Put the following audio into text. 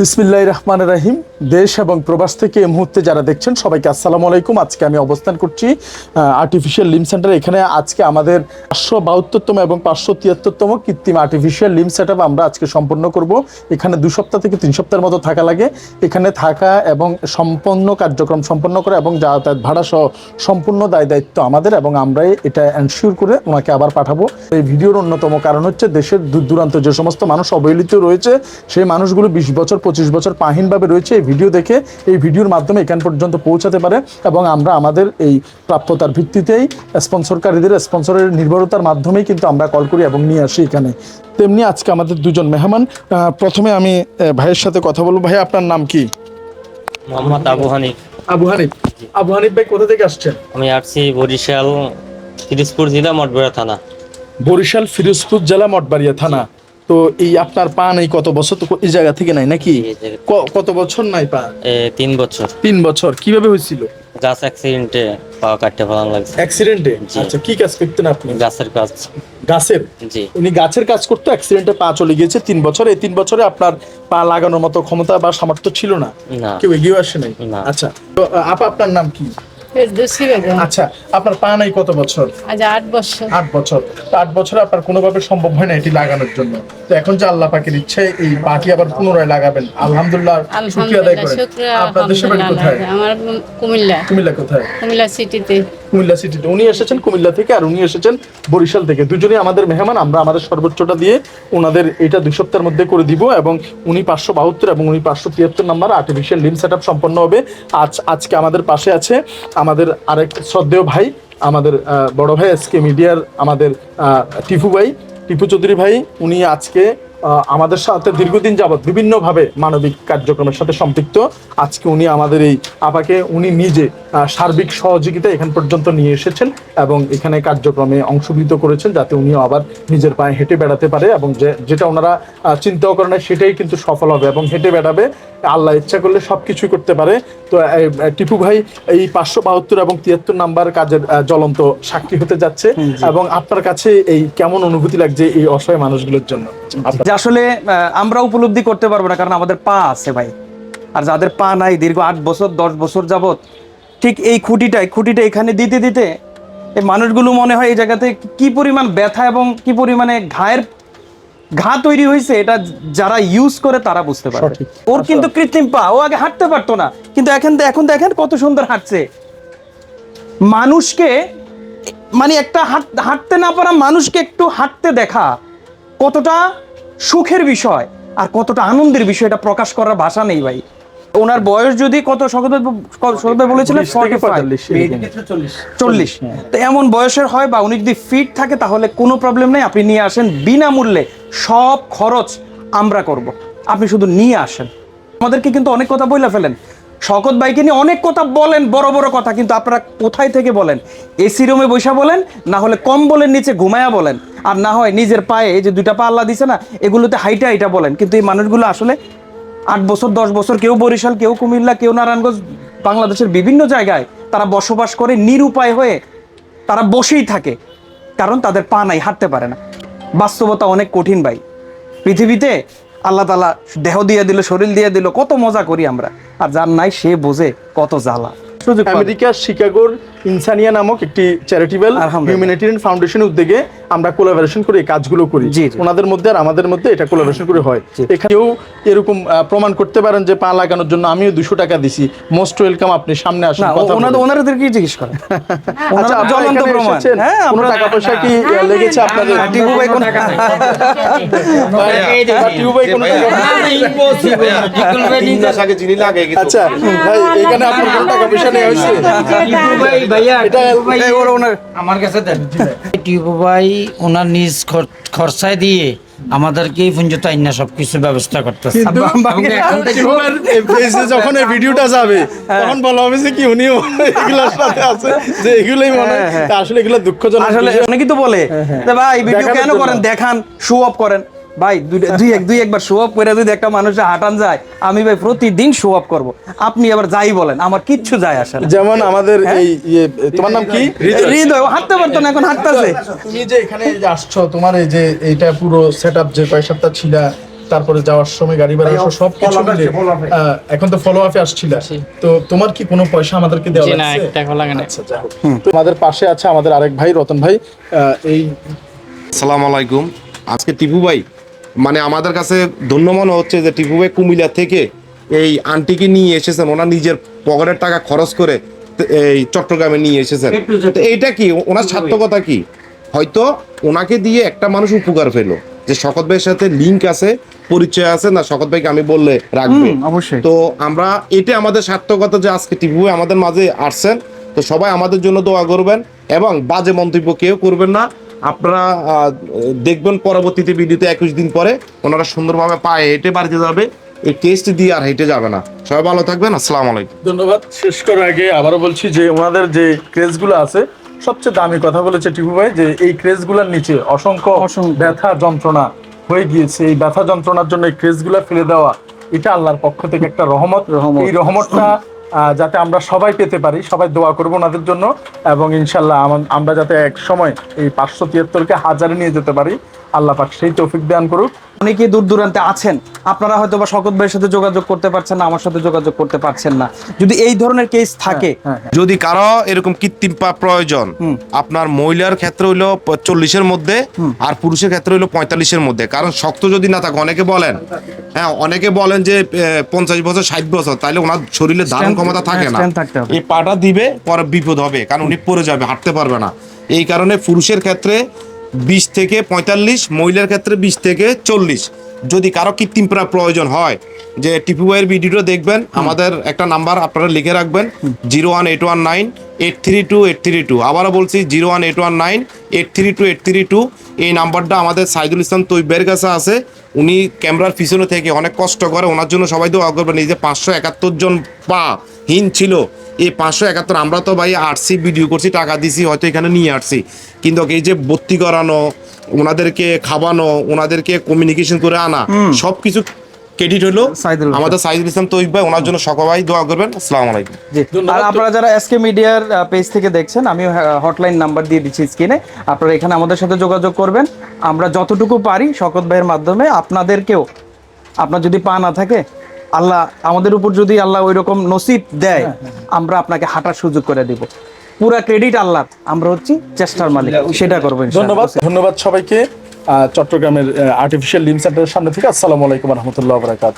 বিসমিল্লাহ রহমান রাহিম। দেশ এবং প্রবাস থেকে এই মুহূর্তে যারা দেখছেন, সবাইকে আসসালামু আলাইকুম। আজকে আমি অবস্থান করছি আর্টিফিশিয়াল লিম সেন্টার এখানে আজকে আমাদের পাঁচশো বাহাত্তরতম এবং পাঁচশো তিয়াত্তরতম কৃত্রিম আর্টিফিশিয়াল লিম সেট আমরা আজকে সম্পন্ন করব। এখানে দু সপ্তাহ থেকে তিন সপ্তাহের মতো থাকা লাগে। এখানে থাকা এবং সম্পন্ন কার্যক্রম সম্পন্ন করা এবং যাতায়াত ভাড়া সহ সম্পূর্ণ দায় দায়িত্ব আমাদের এবং আমরাই এটা এনশিওর করে ওনাকে আবার পাঠাবো। এই ভিডিওর অন্যতম কারণ হচ্ছে, দেশের দূর দূরান্ত যে সমস্ত মানুষ অবহেলিত রয়েছে, সেই মানুষগুলো বিশ বছর পঁচিশ বছর পাহিনভাবে রয়েছে এই ভিডিও দেখে এই ভিডিওর মাধ্যমে এখান পর্যন্ত পৌঁছাতে পারে এবং আমরা আমাদের এই প্রাপ্যতার ভিত্তিতেই স্পন্সরকারীদের স্পন্সরের নির্ভরতার মাধ্যমেই কিন্তু আমরা কল করি এবং নিয়ে আসি এখানে। তেমনি আজকে আমাদের দুজন মেহমান প্রথমে আমি ভাইয়ের সাথে কথা বলব। ভাই আপনার নাম কি? মোহাম্মদ আবু হানিফ। আবু হানিফ। আবু হানিফ ভাই কোথা থেকে আসছেন? আমি আসছি বরিশাল তিরিশপুর জেলা মঠবেড়া থানা। বরিশাল ফিরোজপুর জেলা মঠবাড়িয়া থানা। তো এই আপনার পান এই কত বছর? তো এই জায়গা থেকে নাই নাকি? কত বছর নাই এ, তিন বছর। তিন বছর। কীভাবে হয়েছিল? গাছ অ্যাক্সিডেন্টে পাওয়া কাটতে ভালো লাগছে। অ্যাক্সিডেন্টে আচ্ছা কি কাজ করতেন আপনি? গাছের কাজ। গাছের? জি। উনি গাছের কাজ করতো অ্যাক্সিডেন্টে পা চলে গিয়েছে তিন বছর। এই তিন বছরে আপনার পা লাগানোর মতো ক্ষমতা বা সামর্থ্য ছিল না? কেউ এগিয়ে আসে নাই। আচ্ছা তো আপা আপনার নাম কি? আচ্ছা আপনার পা নাই কত বছর? আজ আট বছর। আট বছর। তো আট বছরে আপনার কোনোভাবে সম্ভব হয় না এটি লাগানোর জন্য। তো এখন যে আল্লাহ পাকের ইচ্ছে এই পাটি আবার পুনরায় লাগাবেন। আলহামদুলিল্লাহ শুক্রিয়া আদায় করেন। আপনার দেশের বাড়ি কোথায়? আমার কুমিল্লা। কুমিল্লা কোথায়? কুমিল্লা সিটিতে। কুমিল্লা সিটিতে উনি এসেছেন, কুমিল্লা থেকে আর উনি এসেছেন বরিশাল থেকে। দুজনেই আমাদের মেহমান, আমরা আমাদের সর্বোচ্চটা দিয়ে ওনাদের এটা দুই সপ্তাহের মধ্যে করে দিব এবং উনি পাঁচশো বাহাত্তর এবং উনি পাঁচশো তিয়াত্তর নাম্বার আর্টিফিশিয়াল লিম সেট সম্পন্ন হবে। আজ, আজকে আমাদের পাশে আছে আমাদের আরেক শ্রদ্ধেয় ভাই, আমাদের বড় ভাই এসকে মিডিয়ার আমাদের টিপু ভাই। টিপু চৌধুরী ভাই, উনি আজকে আমাদের সাথে দীর্ঘদিন যাবৎ বিভিন্নভাবে মানবিক কার্যক্রমের সাথে সম্পৃক্ত। আজকে উনি আমাদের এই আপাকে, উনি নিজে সার্বিক সহযোগিতা এখান পর্যন্ত নিয়ে এসেছেন এবং এখানে কার্যক্রমে অংশগ্রহীত করেছেন যাতে উনি আবার নিজের পায়ে হেঁটে বেড়াতে পারে এবং যে, যেটা ওনারা চিন্তাও করে সেটাই কিন্তু সফল হবে এবং হেঁটে বেড়াবে। আল্লাহ ইচ্ছা করলে সব কিছুই করতে পারে। তো টিপু ভাই এই পাঁচশো বাহাত্তর এবং তিয়াত্তর নাম্বার কাজের জ্বলন্ত সাক্ষী হতে যাচ্ছে এবং আপনার কাছে এই কেমন অনুভূতি লাগছে এই অসহায় মানুষগুলোর জন্য? আসলে আমরা উপলব্ধি করতে পারব না কারণ আমাদের পা আছে ভাই। আর যাদের পা নাই দীর্ঘ আট বছর দশ বছর যাবত ঠিক এই খুঁটিটাই খুঁটিটা এখানে দিতে দিতে এই মানুষগুলো মনে হয় এই জায়গাতে কি পরিমাণ ব্যথা এবং কি পরিমাণে ঘায়ের ঘা তৈরি হয়েছে এটা যারা ইউজ করে তারা বুঝতে পারে ওর কিন্তু কৃত্রিম পা ও আগে হাঁটতে পারতো না। কিন্তু এখন এখন দেখেন কত সুন্দর হাঁটছে। মানুষকে মানে একটা হাঁট- হাঁটতে না পারা মানুষকে একটু হাঁটতে দেখা কতটা সুখের বিষয় আর কতটা আনন্দের বিষয় এটা প্রকাশ করার ভাষা নেই ভাই। ওনার বয়স যদি কত সকলে বলেছিলেন? 45 এরকম। চল্লিশ। তো এমন বয়সের হয় বা উনি যদি ফিট থাকে তাহলে কোনো প্রবলেম নেই। আপনি নিয়ে আসেন। বিনামূল্যে সব খরচ আমরা করব। আপনি শুধু নিয়ে আসেন। আমাদেরকে কিন্তু অনেক কথা বলে ফেলেন। শকত বাইকে নিয়ে অনেক কথা বলেন বড় বড় কথা কিন্তু আপনারা কোথায় থেকে বলেন? এসি রুমে বসে বলেন না হলে কম্বলের নিচে ঘুমায়া বলেন। আর না হয় নিজের পায়ে এই যে দুইটা পা আল্লাহ দিছে না এগুলোতে হাইটা হাইটা বলেন। কিন্তু এই মানুষগুলো আসলে আট বছর, দশ বছর, কেউ বরিশাল, কেউ কুমিল্লা, কেউ নারায়ণগঞ্জ, বাংলাদেশের বিভিন্ন জায়গায় তারা বসবাস করে নিরুপায় হয়ে তারা বসেই থাকে। কারণ তাদের পা নাই, হাঁটতে পারে না। বাস্তবতা অনেক কঠিন ভাই। পৃথিবীতে আল্লাহ তালা দেহ দিয়ে দিল, শরীর দিয়ে দিল, কত মজা করি আমরা। আর যার নাই, সে বোঝে কত জ্বালা। আমেরিকার শিকাগোর ইনসানিয়া নামক একটি চ্যারিটেবল। হিউম্যানিটেরিয়ান ফাউন্ডেশনের উদ্যোগে আমরা কোলাবোরেশন করে এই কাজগুলো করি। ওনাদের মধ্যে আর আমাদের মধ্যে এটা কোলাবোরেশন করে হয়। এখানেও এরকম প্রমাণ করতে পারেন যে পা লাগানোর জন্য আমিও দুশো টাকা দিছি মোস্ট ওয়েলকাম আপনি সামনে আসুন কথা ওনাদের বলুন। ওনাদেরকে জিজ্ঞেস করেন আচ্ছা জ্বলন্ত প্রমাণ হ্যাঁ আপনারা টাকা পয়সা কি লেগেছে আপনাদের টিপু ভাই কোনো টাকা নাই। বা টিপু ভাই কোনো টাকা আচ্ছা ভাই এখানে আপনার কোনো টাকা পয়সা নেওয়া হয়েছে এটা এই ওনার আমার কাছে দেন টিপু ভাই ওনার নিজ খরচায় দিয়ে আমাদেরকে এই পর্যন্ত আইনা সবকিছু ব্যবস্থা করতেছে। যখন এই ভিডিওটা যাবে তখন বলা হবে যে কি উনিও এগুলোর সাথে আছে যে এগুলোই মনে হয় আসলে এগুলো দুঃখজনক আসলে অনেকেই তো বলে ভাই ভিডিও কেন করেন? দেখান শো অফ করেন। ভাই দুই- দুই এক দুই একবার শো অফ করে যদি একটা মানুষে হাঁটান যায় আমি ভাই প্রতিদিন শো অফ করব। আপনি আবার যাই বলেন আমার কিচ্ছু যায় আসে না। যেমন আমাদের এই ইয়ে তোমার নাম কি? হৃদয়। ও হাঁটতে পারতো না এখন হাঁটতেছে। তুমি যে এখানে এই যে আসছো তোমার এই যে এইটা পুরো সেটআপ যে কয় সপ্তাহ ছিল তারপরে যাওয়ার সময় গাড়ি ভাড়া সব কিছু মিলে এখন তো ফলো আপে আসছিল তো তোমার কি কোনো পয়সা আমাদেরকে দেওয়া জি না লাগছে? এক টাকা লাগে না। আচ্ছা যাই হোক। তো পাশে আছে আমাদের আরেক ভাই রতন ভাই। এই সালাম আলাইকুম। আজকে টিপু ভাই মানে আমাদের কাছে ধন্য মনে হচ্ছে যে টিপু ভাই কুমিল্লা থেকে এই আন্টিকে নিয়ে এসেছেন ওনার নিজের পকেটের টাকা খরচ করে এই চট্টগ্রামে নিয়ে এসেছেন। তো এইটা কি? ওনার সার্থকতা কি? হয়তো ওনাকে দিয়ে একটা মানুষ উপকার পেল যে শকত ভাইয়ের সাথে লিঙ্ক আছে পরিচয় আছে না শকত ভাইকে আমি বললে রাখবে। অবশ্যই। তো আমরা এটা আমাদের সার্থকতা যে আজকে টিপু ভাই আমাদের মাঝে আসছেন। তো সবাই আমাদের জন্য দোয়া করবেন এবং বাজে মন্তব্য কেউ করবেন না। আপনারা দেখবেন পরবর্তীতে ভিডিওতে একুশ দিন পরে ওনারা সুন্দরভাবে পায়ে হেঁটে বাড়িতে যাবে। এই টেস্ট দিয়ে আর হেঁটে যাবে না। সবাই ভালো থাকবেন আসসালামু আলাইকুম। ধন্যবাদ। শেষ করার আগে আবারও বলছি যে ওনাদের যে ক্রেজগুলো আছে সবচেয়ে দামি কথা বলেছে টিপু ভাই যে এই ক্রেজগুলোর নিচে অসংখ্য অসংখ্য। ব্যথা যন্ত্রণা হয়ে গিয়েছে। এই ব্যথা যন্ত্রণার জন্য এই ক্রেজগুলো ফেলে দেওয়া এটা আল্লাহর পক্ষ থেকে একটা রহমত। রহমত। এই রহমতটা যাতে আমরা সবাই পেতে পারি, সবাই দোয়া করব ওনাদের জন্য এবং ইনশাল্লাহ আম- আমরা যাতে এক সময় এই পাঁচশো তিয়াত্তরকে হাজারে নিয়ে যেতে পারি। আল্লাহ পাক সেই তৌফিক দান করুক। অনেকেই দূর দূরান্তে আছেন। আপনারা হয়তো বা শকত ভাইয়ের সাথে যোগাযোগ করতে পারছেন না আমার সাথে যোগাযোগ করতে পারছেন না। যদি এই ধরনের কেস থাকে হ্যাঁ যদি কারও এরকম কৃত্রিম পা প্রয়োজন আপনার মহিলার ক্ষেত্রে হইল চল্লিশের মধ্যে আর পুরুষের ক্ষেত্রে হইল পঁয়তাল্লিশের মধ্যে। কারণ শক্ত যদি না থাকে অনেকে বলেন হ্যাঁ অনেকে বলেন যে পঞ্চাশ বছর ষাট বছর তাইলে ওনার শরীরে ধারণ ক্ষমতা থাকে হ্যাঁ, না। এই পাটা দিবে পরে বিপদ হবে কারণ উনি পড়ে যাবে হাঁটতে পারবে না। এই কারণে পুরুষের ক্ষেত্রে বিশ থেকে পঁয়তাল্লিশ মহিলার ক্ষেত্রে বিশ থেকে চল্লিশ। যদি কারও কৃত্রিম প্রা- প্রয়োজন হয় যে টিপি ভাইয়ের ভিডিওটা দেখবেন আমাদের একটা নাম্বার আপনারা লিখে রাখবেন zero one eight one nine eight three two eight three two. আবারও বলছি zero one eight one nine eight three two eight three two. এই নাম্বারটা আমাদের সাইদুল ইসলাম তৈবের কাছে আছে। উনি ক্যামেরার পিছনে থেকে অনেক কষ্ট করে ওনার জন্য সবাই দোয়া করবেন এই যে পাঁচশো একাত্তর জন পা হীন ছিল। এই পাঁচশো একাত্তর আমরা তো ভাই আটসি ভিডিও করছি টাকা দিছি হয়তো এখানে নিয়ে আসছি। কিন্তু এই যে ভর্তি করানো ওনাদেরকে খাওয়ানো ওনাদেরকে কমিউনিকেশন করে আনা সব কিছু ক্রেডিট হলো? আমাদের সাইদুল ইসলাম তৈব ভাই ওনার জন্য সবাই দোয়া করবেন। আসসালামু আলাইকুম। আর আপনারা যারা এসকে মিডিয়ার পেজ থেকে দেখছেন আমি হটলাইন নাম্বার দিয়ে দিচ্ছি স্ক্রিনে আপনারা এখানে আমাদের সাথে যোগাযোগ করবেন। আমরা যতটুকু পারি শকত ভাইয়ের মাধ্যমে আপনাদেরকেও আপনার যদি পা না থাকে আল্লাহ আমাদের উপর যদি আল্লাহ ওই রকম নসিব দেয় আমরা আপনাকে হাঁটার সুযোগ করে দিব। পুরা ক্রেডিট আল্লাহ আমরা হচ্ছি চেষ্টার মালিক। সেটা করবেন ধন্যবাদ। ধন্যবাদ সবাইকে। চট্টগ্রামের আর্টিফিশিয়াল লিম সেন্টারের সামনে থেকে আসসালামু আলাইকুম রহমতুল্লাহ বরাকাত।